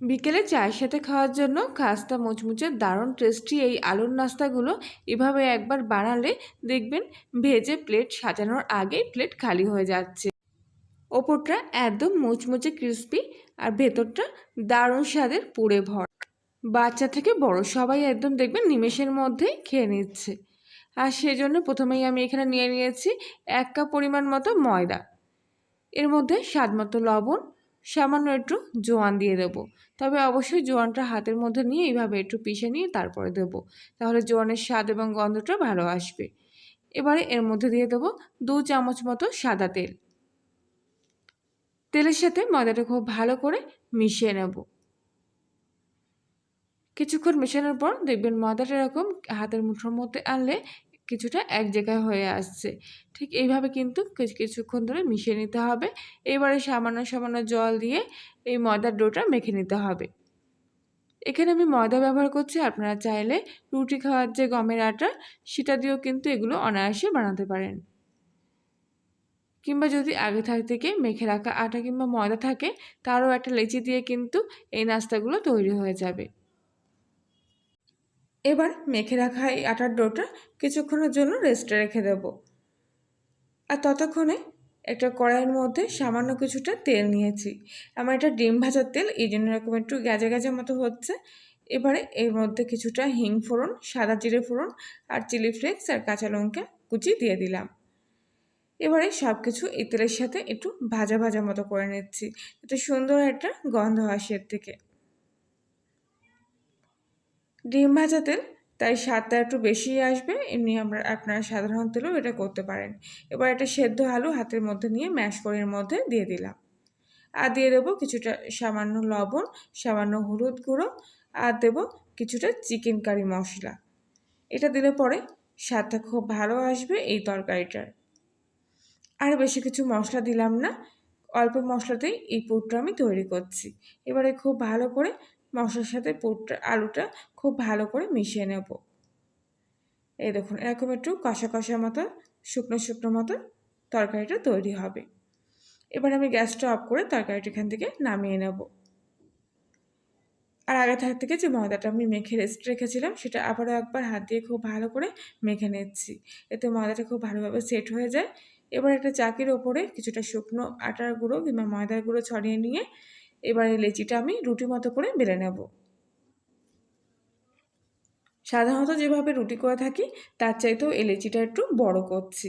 বিকেলে চায়ের সাথে খাওয়ার জন্য খাস্তা মুচমুচে দারুণ টেস্টি এই আলুর নাস্তাগুলো এভাবে একবার বানালে দেখবেন ভেজে প্লেট সাজানোর আগেই প্লেট খালি হয়ে যাচ্ছে। ওপরটা একদম মুচমুচে ক্রিস্পি আর ভেতরটা দারুণ স্বাদের পুড়ে ভর। বাচ্চা থেকে বড় সবাই একদম দেখবেন নিমেষের মধ্যে খেয়ে নিচ্ছে। আর সেজন্য প্রথমেই আমি এখানে নিয়ে নিয়েছি এক কাপ পরিমাণ মতো ময়দা। এর মধ্যে স্বাদ মতো লবণ সামান্য একটু জোয়ান দিয়ে দেবো। তবে অবশ্যই জোয়ানটা হাতের মধ্যে নিয়ে এইভাবে একটু পিষে নিয়ে তারপরে দেবো। তাহলে জোয়ানের স্বাদ এবং গন্ধটা ভালো আসবে। এবারে এর মধ্যে দিয়ে দেবো দু চামচ মতো সাদা তেল। তেলের সাথে ময়দাটা খুব ভালো করে মিশিয়ে নেব। কিছুক্ষণ মেশানোর পর দেখবেন ময়দাটা এরকম হাতের মুঠোর মধ্যে আনলে কিছুটা এক জায়গায় হয়ে আসছে। ঠিক এইভাবে কিন্তু কিছু কিছুক্ষণ ধরে মিশিয়ে নিতে হবে। এবারে সামান্য সামান্য জল দিয়ে এই ময়দার ডোটা মেখে নিতে হবে। এখানে আমি ময়দা ব্যবহার করছি, আপনারা চাইলে রুটি খাওয়ার যে গমের আটা, সেটা দিয়েও কিন্তু এগুলো অনায়াসে বানাতে পারেন। কিংবা যদি আগে থাক থেকে মেখে রাখা আটা কিংবা ময়দা থাকে, তারও একটা লেচি দিয়ে কিন্তু এই নাস্তাগুলো তৈরি হয়ে যাবে। এবার মেখে রাখা এই আটার ডোটা কিছুক্ষণের জন্য রেস্টে রেখে দেব। আর ততক্ষণে একটা কড়াইয়ের মধ্যে সামান্য কিছুটা তেল নিয়েছি। আমার এটা ডিম ভাজার তেল, এই জন্য এরকম একটু গ্যাজে গ্যাজে মতো হচ্ছে। এবারে এর মধ্যে কিছুটা হিং ফোড়ন, সাদা জিরে ফোড়ন আর চিলি ফ্লেক্স আর কাঁচা লঙ্কা কুচি দিয়ে দিলাম। এবারে সব কিছু এই তেলের সাথে একটু ভাজা ভাজা মতো করে নিচ্ছি এটা সুন্দর একটা গন্ধ আসে থেকে। ডিম ভাজা তেল তাই স্বাদটা একটু বেশি আসবে, এমনি আমরা, আপনারা সাধারণ তেলেও এটা করতে পারেন। এবার একটা সেদ্ধ আলু হাতের মধ্যে নিয়ে ম্যাশ করে এর মধ্যে দিয়ে দিলাম। আর দিয়ে দেবো কিছুটা সামান্য লবণ, সামান্য হলুদ গুঁড়ো, আর দেবো কিছুটা চিকেন কারি মশলা। এটা দিলে পরে স্বাদটা খুব ভালো আসবে এই তরকারিটার। আর বেশি কিছু মশলা দিলাম না, অল্প মশলাতেই এই পুরটা আমি তৈরি করছি। এবারে খুব ভালো করে মশলার সাথে পুরটা আলুটা খুব ভালো করে মিশিয়ে নেব। এই দেখুন, এরকম একটু কষা কষা মতো, শুকনো শুকনো মতো তরকারিটা তৈরি হবে। এবার আমি গ্যাসটা অফ করে তরকারিটা এখান থেকে নামিয়ে নেব। আর আগে থাক থেকে যে ময়দাটা আমি মেখে রেস্ট রেখেছিলাম, সেটা আবারও একবার হাত দিয়ে খুব ভালো করে মেখে নিচ্ছি। এতে ময়দাটা খুব ভালোভাবে সেট হয়ে যায়। এবার একটা চাকির ওপরে কিছুটা শুকনো আটার গুঁড়ো কিংবা ময়দার গুঁড়ো ছড়িয়ে নিয়ে এবার এই লেচিটা আমি রুটি মতো করে বেলে নেব। সাধারণত যেভাবে রুটি করে থাকি, তার চাইতেও এই লেচিটা একটু বড় করছি।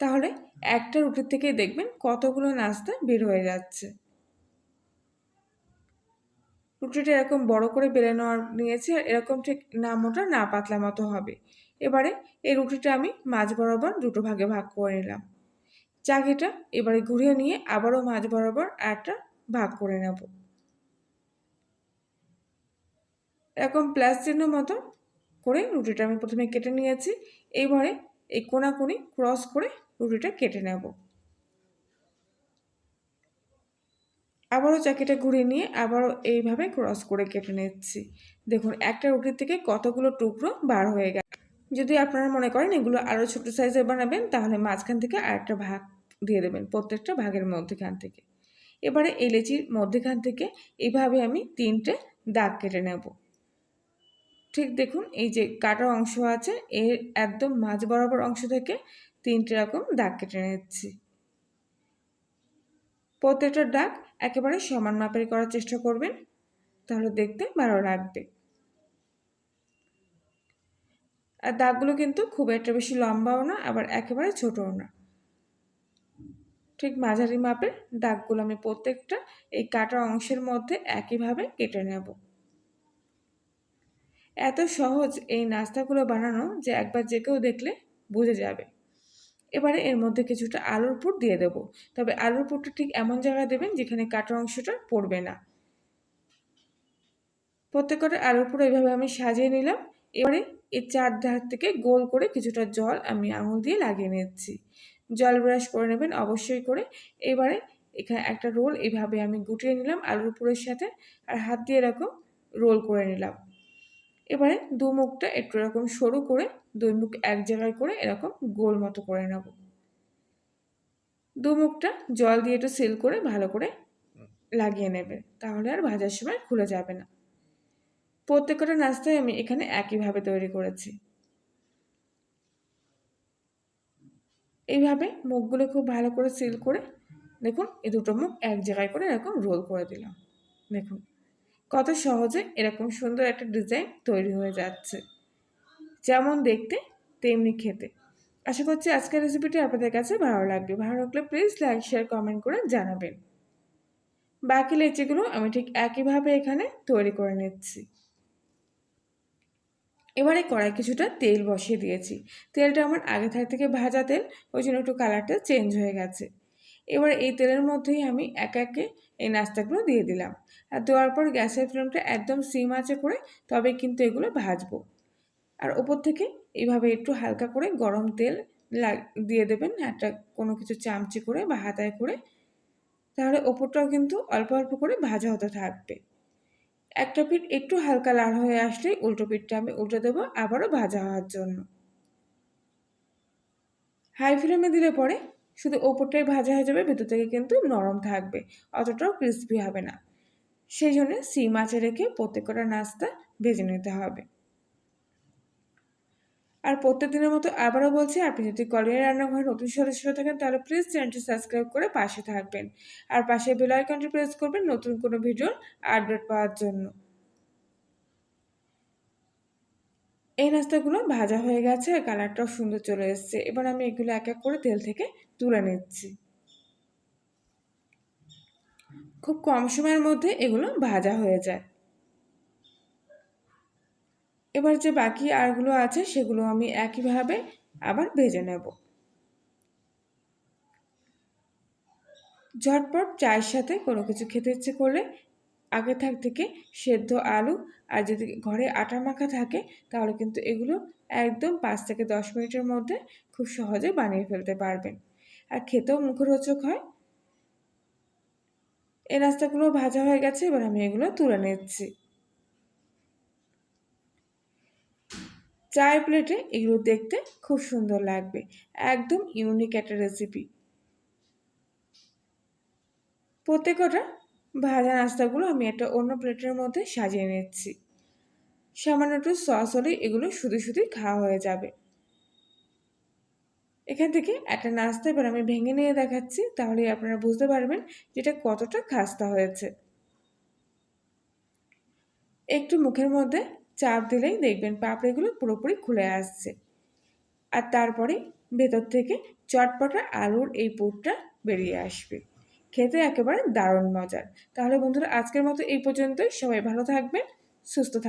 তাহলে একটা রুটির থেকে দেখবেন কতগুলো নাস্তা বের হয়ে যাচ্ছে। রুটিটা এরকম বড় করে বেলে নেওয়ার, নিয়েছি আর এরকম ঠিক না মোটা না পাতলা মতো হবে। এবারে এই রুটিটা আমি মাঝ বরাবর দুটো ভাগে ভাগ করে নিলাম। চাকিটা এবারে ঘুরিয়ে নিয়ে আবারও মাঝ বরাবর একটা ভাগ করে নেব। এরকম প্লাস চিহ্ন মতো করে রুটিটা আমি প্রথমে কেটে নিয়েছি। এইবারে এই কোনাকুনি ক্রস করে রুটিটা কেটে নেব। আবারও চাকিটা ঘুরিয়ে নিয়ে আবারও এইভাবে ক্রস করে কেটে নিচ্ছি। দেখুন, একটা রুটির থেকে কতগুলো টুকরো বার হয়ে গেল যদি আপনারা মনে করেন এগুলো আরও ছোটো সাইজের বানাবেন, তাহলে মাঝখান থেকে আরেকটা ভাগ দিয়ে দেবেন, প্রত্যেকটা ভাগের মধ্যেখান থেকে। এবারে এই লেচির মধ্যেখান থেকে এইভাবে আমি তিনটে দাগ কেটে নেব। ঠিক দেখুন, এই যে কাটা অংশ আছে, এর একদম মাঝ বরাবর অংশ থেকে তিনটে রকম দাগ কেটে নিচ্ছি। প্রত্যেকটা দাগ একেবারে সমান মাপের করার চেষ্টা করবেন, তাহলে দেখতে ভালো লাগবে। আর দাগগুলো কিন্তু খুব একটা বেশি লম্বাও না, আবার একেবারে ছোটও না। ঠিক মাঝারি মাপের দাগগুলো আমি প্রত্যেকটা এই কাটা অংশের মধ্যে একইভাবে কেটে নেব। এত সহজ এই নাস্তাগুলো বানানো যে একবার যে কেউ দেখলে বুঝে যাবে। এবারে এর মধ্যে কিছুটা আলুর পুর দিয়ে দেব। তবে আলুর পুরটা ঠিক এমন জায়গায় দেবেন যেখানে কাটা অংশটা পড়বে না। প্রত্যেকটা আলুর পুর এইভাবে আমি সাজিয়ে নিলাম। এবারে এই চার ধার থেকে গোল করে কিছুটা জল আমি আঙুল দিয়ে লাগিয়ে নিচ্ছি। জল ব্রাশ করে নেবেন অবশ্যই করে। এবারে এখানে একটা রোল এইভাবে আমি গুটিয়ে নিলাম আলুর পুরের সাথে আর হাত দিয়ে এরকম রোল করে নিলাম। এবারে দু মুখটা একটু এরকম সরু করে দুই মুখ এক জায়গায় করে এরকম গোল মতো করে নেব। দু মুখটা জল দিয়ে একটু সিল করে ভালো করে লাগিয়ে নেবে তাহলে আর ভাজার সময় খুলে যাবে না। প্রত্যেকটা নাস্তায় আমি এখানে একইভাবে তৈরি করেছি। এইভাবে মুখগুলো খুব ভালো করে সিল করে দেখুন, এই দুটো মুখ এক জায়গায় করে এরকম রোল করে দিলাম। দেখুন, কত সহজে এরকম সুন্দর একটা ডিজাইন তৈরি হয়ে যাচ্ছে। যেমন দেখতে, তেমনি খেতে। আশা করছি আজকের রেসিপিটি আপনাদের কাছে ভালো লাগবে। ভালো লাগলে প্লিজ লাইক শেয়ার কমেন্ট করে জানাবেন। বাকি লেচিগুলো আমি ঠিক একইভাবে এখানে তৈরি করে নিচ্ছি। এবারে কড়াই কিছুটা তেল বসিয়ে দিয়েছি। তেলটা আমার আগে থাক থেকে ভাজা তেল, ওই জন্য একটু কালারটা চেঞ্জ হয়ে গেছে। এবার এই তেলের মধ্যেই আমি এক একে এই নাস্তাগুলো দিয়ে দিলাম। আর দেওয়ার পর গ্যাসের ফ্লেমটা একদম সিম আছে করে তবে কিন্তু এগুলো ভাজবো। আর ওপর থেকে এইভাবে একটু হালকা করে গরম তেল দিয়ে দেবেন, একটা কোনো কিছু চামচি করে বা হাতায় করে। তাহলে ওপরটাও কিন্তু অল্প অল্প করে ভাজা হতে থাকবে। একটা পিঠ একটু হালকা লাল হয়ে আসলেই উল্টো পিঠটা আমি উল্টো দেবো আবারও ভাজা হওয়ার জন্য। হাই ফ্লেমে দিলে পরে শুধু ওপরটাই ভাজা হয়ে যাবে, ভেতর থেকে কিন্তু নরম থাকবে, অতটাও ক্রিসপি হবে না। সেই জন্য সিম মাছে রেখে প্রত্যেকটা নাস্তা ভেজে নিতে হবে। আর প্রত্যেক দিনের মতো আবারও বলছি, আপনি যদি কলিয়া রান্নাঘরে নতুন সদস্য থাকেন, তাহলে প্লিজ চ্যানেলটি সাবস্ক্রাইব করে পাশে থাকবেন। আর পাশে বেল আইকনটি প্রেস করবেন নতুন কোনো ভিডিওর আপডেট পাওয়ার জন্য। এই নাস্তাগুলো ভাজা হয়ে গেছে, কালারটাও সুন্দর চলে এসছে। এবার আমি এগুলো এক এক করে তেল থেকে তুলে নিচ্ছি। খুব কম সময়ের মধ্যে এগুলো ভাজা হয়ে যায়। এবার যে বাকি আরগুলো আছে সেগুলো আমি একইভাবে আবার ভেজে নেব। ঝটপট চায়ের সাথে কোনো কিছু খেতে ইচ্ছে করলে আগে থাক থেকে সেদ্ধ আলু আর যদি ঘরে আটা মাখা থাকে তাহলে কিন্তু এগুলো একদম পাঁচ থেকে দশ মিনিটের মধ্যে খুব সহজে বানিয়ে ফেলতে পারবেন। আর খেতেও মুখরোচক হয়। এই নাস্তাগুলো ভাজা হয়ে গেছে, এবার আমি এগুলো তুলে নিচ্ছি। চায়ের প্লেটে এগুলো দেখতে খুব সুন্দর লাগবে। একদম ইউনিক একটা রেসিপি প্রত্যেকটা ভাজা নাস্তাগুলো আমি একটা অন্য প্লেটের মধ্যে সাজিয়ে নিচ্ছি। সামান্য একটু সস হলে এগুলো শুধু শুধুই খাওয়া হয়ে যাবে। এখান থেকে একটা নাস্তা এবার আমি ভেঙে নিয়ে দেখাচ্ছি তাহলে আপনারা বুঝতে পারবেন যেটা কতটা খাস্তা হয়েছে। একটু মুখের মধ্যে চাপ দিলেই দেখবেন পাপড়িগুলো পুরোপুরি খুলে আসছে। আর তারপরে ভেতর থেকে চটপটা আলুর এই পুরটা বেরিয়ে আসবে। খেতে একেবারে দারুণ মজার। তাহলে বন্ধুরা, আজকের মতো এই পর্যন্তই। সবাই ভালো থাকবেন, সুস্থ থাকবেন।